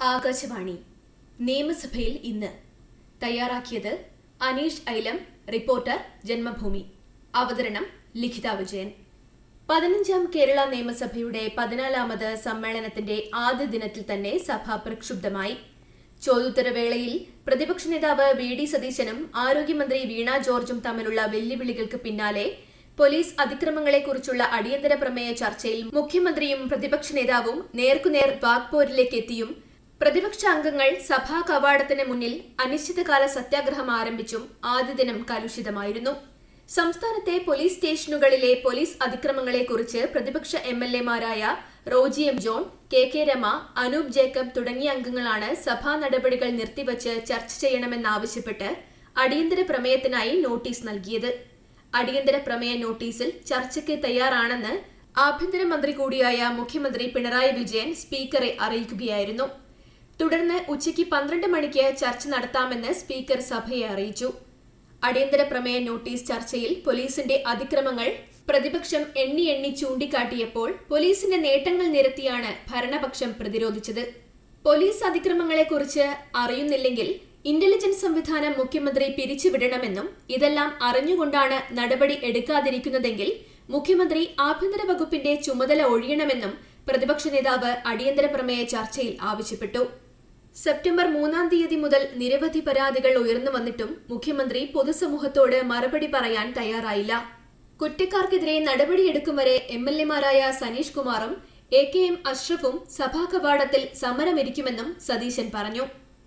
ആകാശവാണി. നിയമസഭയിൽ ഇന്ന് തയ്യാറാക്കിയത് അനീഷ് ഐലം റിപ്പോർട്ടർ ജന്മഭൂമി. അവതരണം ലിഖിത വിജയൻ. പതിനഞ്ചാം കേരള നിയമസഭയുടെ പതിനാലാമത് സമ്മേളനത്തിന്റെ ആദ്യ ദിനത്തിൽ തന്നെ സഭ പ്രക്ഷുബ്ധമായി. ചോദ്യോത്തരവേളയിൽ പ്രതിപക്ഷ നേതാവ് വി ഡി സതീശനും ആരോഗ്യമന്ത്രി വീണ ജോർജും തമ്മിലുള്ള വെല്ലുവിളികൾക്ക് പിന്നാലെ പോലീസ് അതിക്രമങ്ങളെക്കുറിച്ചുള്ള അടിയന്തര പ്രമേയ ചർച്ചയിൽ മുഖ്യമന്ത്രിയും പ്രതിപക്ഷ നേതാവും നേർക്കുനേർ വാഗ്പോരിലേക്ക് എത്തിയും പ്രതിപക്ഷ അംഗങ്ങൾ സഭാ കവാടത്തിന് മുന്നിൽ അനിശ്ചിതകാല സത്യാഗ്രഹം ആരംഭിച്ചും ആദ്യ ദിനം കലുഷിതമായിരുന്നു. സംസ്ഥാനത്തെ പോലീസ് സ്റ്റേഷനുകളിലെ പോലീസ് അതിക്രമങ്ങളെക്കുറിച്ച് പ്രതിപക്ഷ M L എമാരായ Roji M John K K Rema Anoop Jacob തുടങ്ങിയ അംഗങ്ങളാണ് സഭാ നടപടികൾ നിർത്തിവച്ച് ചർച്ച ചെയ്യണമെന്നാവശ്യപ്പെട്ട് അടിയന്തര പ്രമേയത്തിനായി നോട്ടീസ് നൽകിയത്. അടിയന്തര പ്രമേയ നോട്ടീസിൽ ചർച്ചയ്ക്ക് തയ്യാറാണെന്ന് ആഭ്യന്തരമന്ത്രി കൂടിയായ മുഖ്യമന്ത്രി പിണറായി വിജയൻ സ്പീക്കറെ അറിയിക്കുകയായിരുന്നു. തുടർന്ന് ഉച്ചയ്ക്ക് പന്ത്രണ്ട് മണിക്ക് ചർച്ച നടത്താമെന്ന് സ്പീക്കർ സഭയെ അറിയിച്ചു. അടിയന്തര പ്രമേയ നോട്ടീസ് ചർച്ചയിൽ പോലീസിന്റെ അതിക്രമങ്ങൾ പ്രതിപക്ഷം എണ്ണി എണ്ണി ചൂണ്ടിക്കാട്ടിയപ്പോൾ പോലീസിന്റെ നേട്ടങ്ങൾ നിരത്തിയാണ് ഭരണപക്ഷം പ്രതിരോധിച്ചത്. പോലീസ് അതിക്രമങ്ങളെക്കുറിച്ച് അറിയുന്നില്ലെങ്കിൽ ഇന്റലിജൻസ് സംവിധാനം മുഖ്യമന്ത്രി പിരിച്ചുവിടണമെന്നും ഇതെല്ലാം അറിഞ്ഞുകൊണ്ടാണ് നടപടി എടുക്കാതിരിക്കുന്നതെങ്കിൽ മുഖ്യമന്ത്രി ആഭ്യന്തര വകുപ്പിന്റെ ചുമതല ഒഴിയണമെന്നും പ്രതിപക്ഷ നേതാവ് അടിയന്തര പ്രമേയ ചർച്ചയിൽ ആവശ്യപ്പെട്ടു. സെപ്റ്റംബർ മൂന്നാം തീയതി മുതൽ നിരവധി പരാതികൾ ഉയർന്നു വന്നിട്ടും മുഖ്യമന്ത്രി പൊതുസമൂഹത്തോട് മറുപടി പറയാൻ തയ്യാറായില്ല. കുറ്റക്കാർക്കെതിരെ നടപടിയെടുക്കും വരെ എം എൽ എമാരായ സനീഷ് കുമാറും എ കെ എം അഷ്റഫും സഭാ കവാടത്തിൽ സമരമിരിക്കുമെന്നും സതീശൻ പറഞ്ഞു.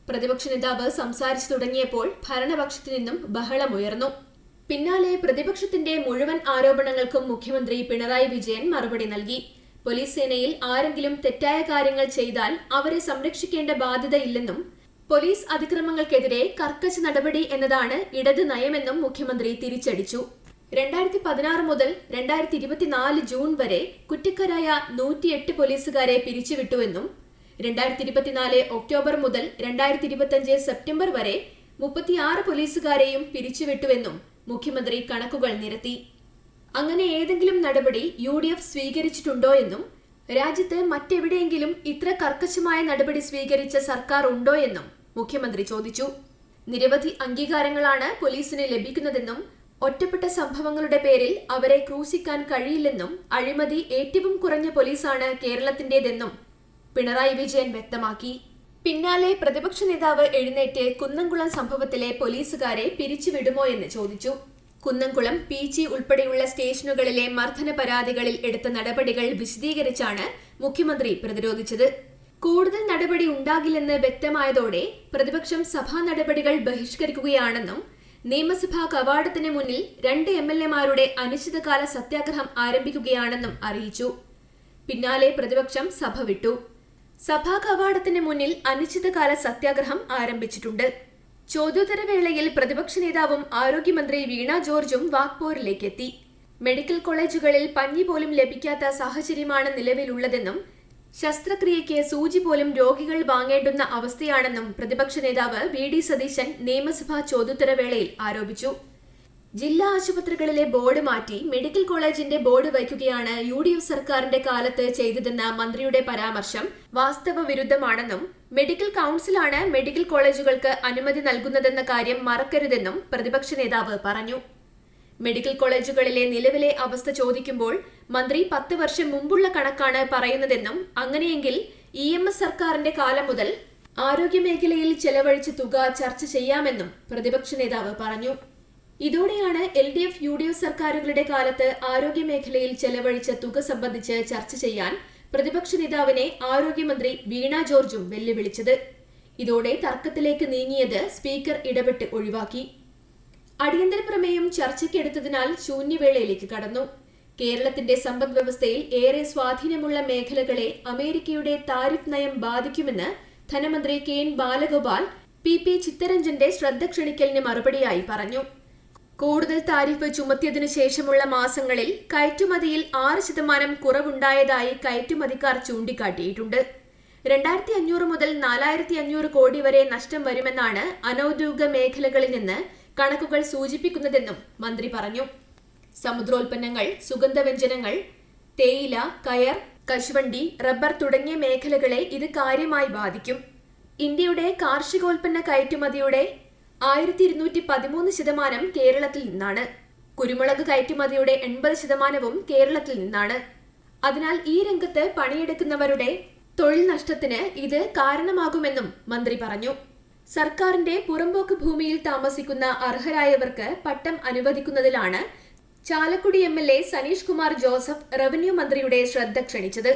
പ്രതിപക്ഷ നേതാവ് സംസാരിച്ചു തുടങ്ങിയപ്പോൾ ഭരണപക്ഷത്തു നിന്നും ബഹളമുയർന്നു പിന്നാലെ പ്രതിപക്ഷത്തിന്റെ മുഴുവൻ ആരോപണങ്ങൾക്കും മുഖ്യമന്ത്രി പിണറായി വിജയൻ മറുപടി നൽകി. പോലീസ് സേനയിൽ ആരെങ്കിലും തെറ്റായ കാര്യങ്ങൾ ചെയ്താൽ അവരെ സംരക്ഷിക്കേണ്ട ബാധ്യതയില്ലെന്നും പോലീസ് അതിക്രമങ്ങൾക്കെതിരെ കർക്കശ നടപടി എന്നതാണ് ഇടത് നയമെന്നും മുഖ്യമന്ത്രി തിരിച്ചടിച്ചു. രണ്ടായിരത്തി പതിനാറ് മുതൽ രണ്ടായിരത്തി ഇരുപത്തിനാല് ജൂൺ വരെ കുറ്റക്കാരായ നൂറ്റിയെട്ട് പോലീസുകാരെ പിരിച്ചുവിട്ടുവെന്നും രണ്ടായിരത്തി ഇരുപത്തിനാല് ഒക്ടോബർ മുതൽ രണ്ടായിരത്തി ഇരുപത്തിയഞ്ച് സെപ്റ്റംബർ വരെ മുപ്പത്തിയാറ് പോലീസുകാരെയും പിരിച്ചുവിട്ടുവെന്നും മുഖ്യമന്ത്രി കണക്കുകൾ നിരത്തി. അങ്ങനെ ഏതെങ്കിലും നടപടി യു ഡി എഫ് സ്വീകരിച്ചിട്ടുണ്ടോ എന്നും രാജ്യത്ത് മറ്റെവിടെയെങ്കിലും ഇത്ര കർക്കശമായ നടപടി സ്വീകരിച്ച സർക്കാർ ഉണ്ടോ എന്നും മുഖ്യമന്ത്രി ചോദിച്ചു. നിരവധി അംഗീകാരങ്ങളാണ് പോലീസിന് ലഭിക്കുന്നതെന്നും ഒറ്റപ്പെട്ട സംഭവങ്ങളുടെ പേരിൽ അവരെ ക്രൂശിക്കാൻ കഴിയില്ലെന്നും അഴിമതി ഏറ്റവും കുറഞ്ഞ പോലീസാണ് കേരളത്തിന്റേതെന്നും പിണറായി വിജയൻ വ്യക്തമാക്കി. പിന്നാലെ പ്രതിപക്ഷ നേതാവ് എഴുന്നേറ്റ് കുന്നംകുളം സംഭവത്തിലെ പോലീസുകാരെ പിരിച്ചുവിടുമോ എന്ന് ചോദിച്ചു. കുന്നംകുളം പി ജി ഉൾപ്പെടെയുള്ള സ്റ്റേഷനുകളിലെ മർദ്ദന പരാതികളിൽ എടുത്ത നടപടികൾ വിശദീകരിച്ചാണ് മുഖ്യമന്ത്രി പ്രതിരോധിച്ചത്. കൂടുതൽ നടപടി ഉണ്ടാകില്ലെന്ന് വ്യക്തമായതോടെ പ്രതിപക്ഷം സഭാ നടപടികൾ ബഹിഷ്കരിക്കുകയാണെന്നും നിയമസഭാ കവാടത്തിന് മുന്നിൽ രണ്ട് എം എൽ എമാരുടെ അനിശ്ചിതകാല സത്യാഗ്രഹം ആരംഭിക്കുകയാണെന്നും അറിയിച്ചു. പിന്നാലെ പ്രതിപക്ഷം സഭ വിട്ടു. സഭാ കവാടത്തിന് മുന്നിൽ അനിശ്ചിതകാല സത്യാഗ്രഹം ആരംഭിച്ചിട്ടുണ്ട്. ചോദ്യോത്തരവേളയിൽ പ്രതിപക്ഷ നേതാവും ആരോഗ്യമന്ത്രി വീണ ജോർജും വാക്പോരിലേക്ക് എത്തി മെഡിക്കൽ കോളേജുകളിൽ പഞ്ഞി പോലും ലഭിക്കാത്ത സാഹചര്യമാണ് നിലവിലുള്ളതെന്നും ശസ്ത്രക്രിയയ്ക്ക് സൂചി പോലും രോഗികൾ വാങ്ങേണ്ടുന്ന അവസ്ഥയാണെന്നും പ്രതിപക്ഷ നേതാവ് വി ഡി സതീശൻ നിയമസഭാ ചോദ്യോത്തരവേളയിൽ ആരോപിച്ചു. ജില്ലാ ആശുപത്രികളിലെ ബോർഡ് മാറ്റി മെഡിക്കൽ കോളേജിന്റെ ബോർഡ് വയ്ക്കുകയാണ് യു ഡി എഫ് സർക്കാരിന്റെ കാലത്ത് ചെയ്തതെന്ന മന്ത്രിയുടെ പരാമർശം വാസ്തവ വിരുദ്ധമാണെന്നും മെഡിക്കൽ കൌൺസിലാണ് മെഡിക്കൽ കോളേജുകൾക്ക് അനുമതി നൽകുന്നതെന്ന കാര്യം മറക്കരുതെന്നും പ്രതിപക്ഷ നേതാവ് പറഞ്ഞു. മെഡിക്കൽ കോളേജുകളിലെ നിലവിലെ അവസ്ഥ ചോദിക്കുമ്പോൾ മന്ത്രി പത്ത് വർഷം മുമ്പുള്ള കണക്കാണ് പറയുന്നതെന്നും അങ്ങനെയെങ്കിൽ ഇ എം എസ് സർക്കാരിന്റെ കാലം മുതൽ ആരോഗ്യമേഖലയിൽ ചെലവഴിച്ച തുക ചർച്ച ചെയ്യാമെന്നും പ്രതിപക്ഷ നേതാവ് പറഞ്ഞു. ഇതോടെയാണ് L D F U D F സർക്കാരുകളുടെ കാലത്ത് ആരോഗ്യമേഖലയിൽ ചെലവഴിച്ച തുക സംബന്ധിച്ച് ചർച്ച ചെയ്യാൻ പ്രതിപക്ഷ നേതാവിനെ ആരോഗ്യമന്ത്രി വീണ ജോർജും വെല്ലുവിളിച്ചത്. ഇതോടെ തർക്കത്തിലേക്ക് നീങ്ങിയത് സ്പീക്കർ ഇടപെട്ട് ഒഴിവാക്കി. അടിയന്തര പ്രമേയം ചർച്ചയ്ക്കെടുത്തതിനാൽ ശൂന്യവേളയിലേക്ക് കടന്നു. കേരളത്തിന്റെ സമ്പദ് വ്യവസ്ഥയിൽ ഏറെ സ്വാധീനമുള്ള മേഖലകളെ അമേരിക്കയുടെ താരിഫ് നയം ബാധിക്കുമെന്ന് ധനമന്ത്രി K N Balagopal P P ചിത്തരഞ്ജന്റെ ശ്രദ്ധ ക്ഷണിക്കലിന് മറുപടിയായി പറഞ്ഞു. കൂടുതൽ താരിഫ് ചുമത്തിയതിനു ശേഷമുള്ള മാസങ്ങളിൽ കയറ്റുമതിയിൽ ആറ് ശതമാനം കുറവുണ്ടായതായി കയറ്റുമതിക്കാർ ചൂണ്ടിക്കാട്ടിയിട്ടുണ്ട്. രണ്ടായിരത്തി അഞ്ഞൂറ് മുതൽ നാലായിരത്തി അഞ്ഞൂറ് കോടി വരെ നഷ്ടം വരുമെന്നാണ് അനൌദ്യോഗിക മേഖലകളിൽ നിന്ന് കണക്കുകൾ സൂചിപ്പിക്കുന്നതെന്നും മന്ത്രി പറഞ്ഞു. സമുദ്രോൽപ്പന്നങ്ങൾ സുഗന്ധവ്യഞ്ജനങ്ങൾ തേയില കയർ കശുവണ്ടി റബ്ബർ തുടങ്ങിയ മേഖലകളെ ഇത് കാര്യമായി ബാധിക്കും. ഇന്ത്യയുടെ കാർഷികോൽപ്പന്ന കയറ്റുമതിയുടെ ആയിരത്തി ഇരുന്നൂറ്റി പതിമൂന്ന് ശതമാനം കേരളത്തിൽ നിന്നാണ്. കുരുമുളക് കയറ്റുമതിയുടെ എൺപത് ശതമാനവും കേരളത്തിൽ നിന്നാണ്. അതിനാൽ ഈ രംഗത്ത് പണിയെടുക്കുന്നവരുടെ തൊഴിൽ നഷ്ടത്തിന് ഇത് കാരണമാകുമെന്നും മന്ത്രി പറഞ്ഞു. സർക്കാരിന്റെ പുറമ്പോക്ക് ഭൂമിയിൽ താമസിക്കുന്ന അർഹരായവർക്ക് പട്ടം അനുവദിക്കുന്നതിലാണ് Chalakudy M L A Saneesh Kumar Joseph revenue മന്ത്രിയുടെ ശ്രദ്ധ ക്ഷണിച്ചത്.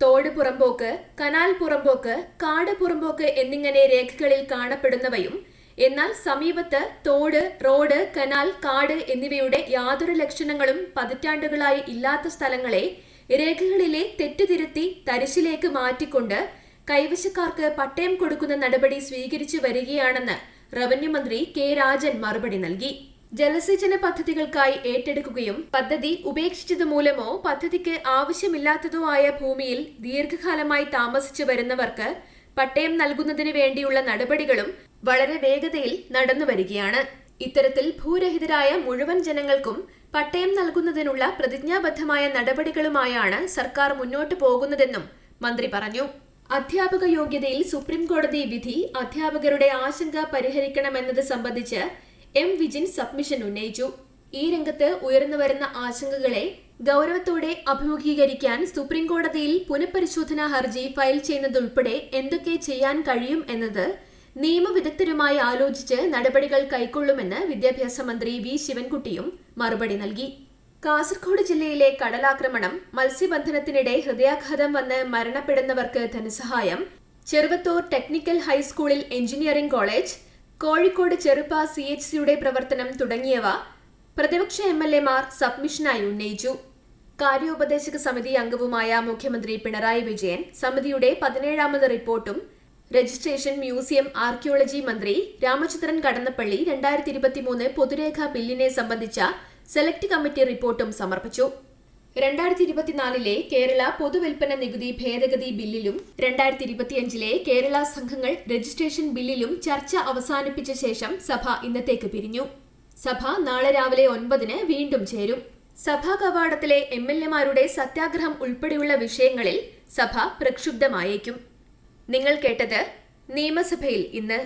തോട് പുറമ്പോക്ക് കനാൽ പുറമ്പോക്ക് കാട് പുറമ്പോക്ക് എന്നിങ്ങനെ രേഖകളിൽ കാണപ്പെടുന്നവയും എന്നാൽ സമീപത്ത് തോട് റോഡ് കനാൽ കാട് എന്നിവയുടെ യാതൊരു ലക്ഷണങ്ങളും പതിറ്റാണ്ടുകളായി ഇല്ലാത്ത സ്ഥലങ്ങളെ രേഖകളിലെ തെറ്റുതിരുത്തി തരിശിലേക്ക് മാറ്റിക്കൊണ്ട് കൈവശക്കാർക്ക് പട്ടയം കൊടുക്കുന്ന നടപടി സ്വീകരിച്ചു വരികയാണെന്ന് റവന്യൂ മന്ത്രി കെ രാജൻ മറുപടി നൽകി. ജലസേചന പദ്ധതികൾക്കായി ഏറ്റെടുക്കുകയും പദ്ധതി ഉപേക്ഷിച്ചത് മൂലമോ പദ്ധതിക്ക് ആവശ്യമില്ലാത്തതോ ആയ ഭൂമിയിൽ ദീർഘകാലമായി താമസിച്ചു വരുന്നവർക്ക് പട്ടയം നൽകുന്നതിന് വേണ്ടിയുള്ള നടപടികളും വളരെ വേഗതയിൽ നടന്നു വരികയാണ്. ഇത്തരത്തിൽ ഭൂരഹിതരായ മുഴുവൻ ജനങ്ങൾക്കും പട്ടയം നൽകുന്നതിനുള്ള പ്രതിജ്ഞാബദ്ധമായ നടപടികളുമായാണ് സർക്കാർ മുന്നോട്ട് പോകുന്നതെന്നും മന്ത്രി പറഞ്ഞു. അധ്യാപക യോഗ്യതയിൽ സുപ്രീം കോടതി വിധി അധ്യാപകരുടെ ആശങ്ക പരിഹരിക്കണമെന്നത് സംബന്ധിച്ച് എം വിജിൻ സബ്മിഷൻ ഉന്നയിച്ചു. ഈ രംഗത്ത് ഉയർന്നുവരുന്ന ആശങ്കകളെ ഗൗരവത്തോടെ അഭിമുഖീകരിക്കാൻ സുപ്രീം കോടതിയിൽ പുനഃപരിശോധനാ ഹർജി ഫയൽ ചെയ്യുന്നതുൾപ്പെടെ എന്തൊക്കെ ചെയ്യാൻ കഴിയും എന്നത് നിയമവിദഗ്ധരുമായി ആലോചിച്ച് നടപടികൾ കൈക്കൊള്ളുമെന്ന് വിദ്യാഭ്യാസ മന്ത്രി വി ശിവൻകുട്ടിയും മറുപടി നൽകി. കാസർഗോഡ് ജില്ലയിലെ കടലാക്രമണം മത്സ്യബന്ധനത്തിനിടെ ഹൃദയാഘാതം വന്ന് മരണപ്പെടുന്നവർക്ക് ധനസഹായം ചെറുവത്തൂർ ടെക്നിക്കൽ ഹൈസ്കൂളിൽ engineering college Kozhikode Cheruppa C H സിയുടെ പ്രവർത്തനം തുടങ്ങിയവ പ്രതിപക്ഷ എം എൽ എമാർ സബ്മിഷനായി ഉന്നയിച്ചു. കാര്യോപദേശക സമിതി അംഗവുമായ മുഖ്യമന്ത്രി പിണറായി വിജയൻ സമിതിയുടെ പതിനേഴാമത് റിപ്പോർട്ടും രജിസ്ട്രേഷൻ മ്യൂസിയം ആർക്കിയോളജി മന്ത്രി രാമചന്ദ്രൻ കടന്നപ്പള്ളി രണ്ടായിരത്തി ഇരുപത്തിമൂന്ന് പൊതുരേഖാ ബില്ലിനെ സംബന്ധിച്ച സെലക്ട് കമ്മിറ്റി റിപ്പോർട്ടും സമർപ്പിച്ചു. രണ്ടായിരത്തി ഇരുപത്തിനാലിലെ കേരള പൊതുവിൽപ്പന നികുതി ഭേദഗതി ബില്ലിലും രണ്ടായിരത്തി ഇരുപത്തിയഞ്ചിലെ കേരള സംഘങ്ങൾ രജിസ്ട്രേഷൻ ബില്ലിലും ചർച്ച അവസാനിപ്പിച്ച ശേഷം സഭ ഇന്നത്തേക്ക് പിരിഞ്ഞു. സഭ നാളെ രാവിലെ ഒൻപതിന് വീണ്ടും ചേരും. സഭാ കവാടത്തിലെ എം എൽ എമാരുടെ സത്യാഗ്രഹം ഉൾപ്പെടെയുള്ള വിഷയങ്ങളിൽ സഭ പ്രക്ഷുബ്ധമായേക്കും. നിങ്ങൾ കേട്ടത് നിയമസഭയിൽ ഇന്ന്